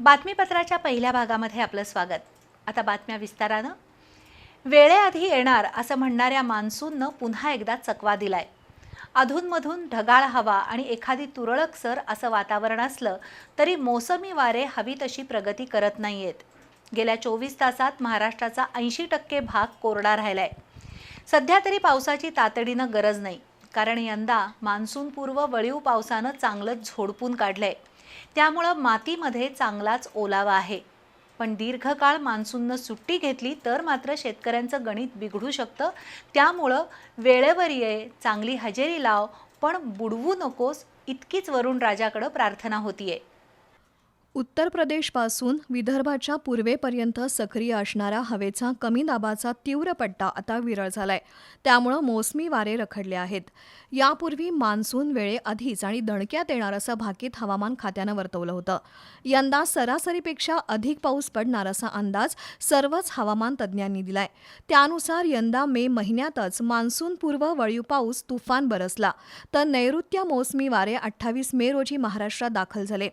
बातमीपत्राच्या पहिल्या भागामध्ये आपलं स्वागत. आता बातम्या विस्तारानं. वेळेआधी येणार असं म्हणणाऱ्या मान्सूननं पुन्हा एकदा चकवा दिलाय. अधूनमधून ढगाळ हवा आणि एखादी तुरळक सर असं वातावरण असलं तरी मोसमी वारे हवी तशी प्रगती करत नाहीयेत. गेल्या चोवीस तासात महाराष्ट्राचा ऐंशी टक्के भाग कोरडा राहिलाय. सध्या तरी पावसाची तातडीनं गरज नाही. कारण यंदा मान्सूनपूर्व वळीव पावसानं चांगलंच झोडपून काढलंय. त्यामुळं मातीमध्ये चांगलाच ओलावा आहे. पण दीर्घकाळ मान्सूननं सुट्टी घेतली तर मात्र शेतकऱ्यांचं गणित बिघडू शकतं. त्यामुळं वेळेवर ये चांगली हजेरी लाव पण बुडवू नकोस इतकीच वरुण राजाकडं प्रार्थना होतीये. उत्तर प्रदेशपासून विदर्भाच्या पूर्वेपर्यंत सक्रिय असणारा हवेचा कमी दाबाचा तीव्र पट्टा आता विरळ झालाय. त्यामुळं मोसमी वारे रखडले आहेत. यापूर्वी मान्सून वेळेआधीच आणि दणक्यात येणार असं भाकीत हवामान खात्यानं वर्तवलं होतं. यंदा सरासरीपेक्षा अधिक पाऊस पडणार असा अंदाज सर्वच हवामान तज्ज्ञांनी दिलाय. त्यानुसार यंदा मे महिन्यातच मान्सूनपूर्व वळीव पाऊस तुफान बरसला. तर नैऋत्य मोसमी वारे अठ्ठावीस मे रोजी महाराष्ट्रात दाखल झाले.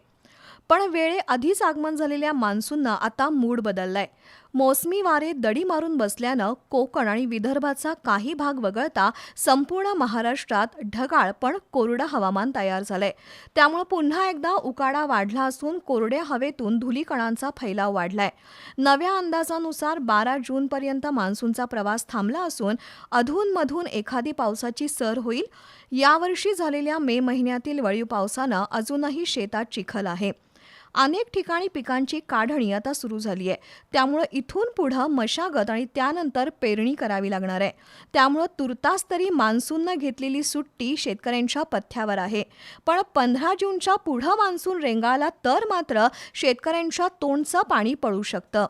पण वेळेआधीच आगमन झालेल्या मान्सूननं आता मूड बदललाय. मोसमी वारे दडी मारून बसल्यानं कोकण आणि विदर्भाचा काही भाग वगळता संपूर्ण महाराष्ट्रात ढगाळ पण कोरडं हवामान तयार झालंय. त्यामुळे पुन्हा एकदा उकाडा वाढला असून कोरड्या हवेतून धुलीकणांचा फैलाव वाढलाय. नव्या अंदाजानुसार बारा जूनपर्यंत मान्सूनचा प्रवास थांबला असून अधूनमधून एखादी पावसाची सर होईल. यावर्षी झालेल्या मे महिन्यातील वळीव पावसानं अजूनही शेतात चिखल आहे. अनेक ठिकाणी पिकांची काढणी आता सुरू झाली आहे. त्यामुळं इथून पुढं मशागत आणि त्यानंतर पेरणी करावी लागणार आहे. त्यामुळं तुर्तास तरी मान्सूननं घेतलेली सुट्टी शेतकऱ्यांच्या पथ्यावर आहे. पण पंधरा जूनच्या पुढं मान्सून रेंगाळला तर मात्र शेतकऱ्यांच्या तोंडचं पाणी पडू शकतं.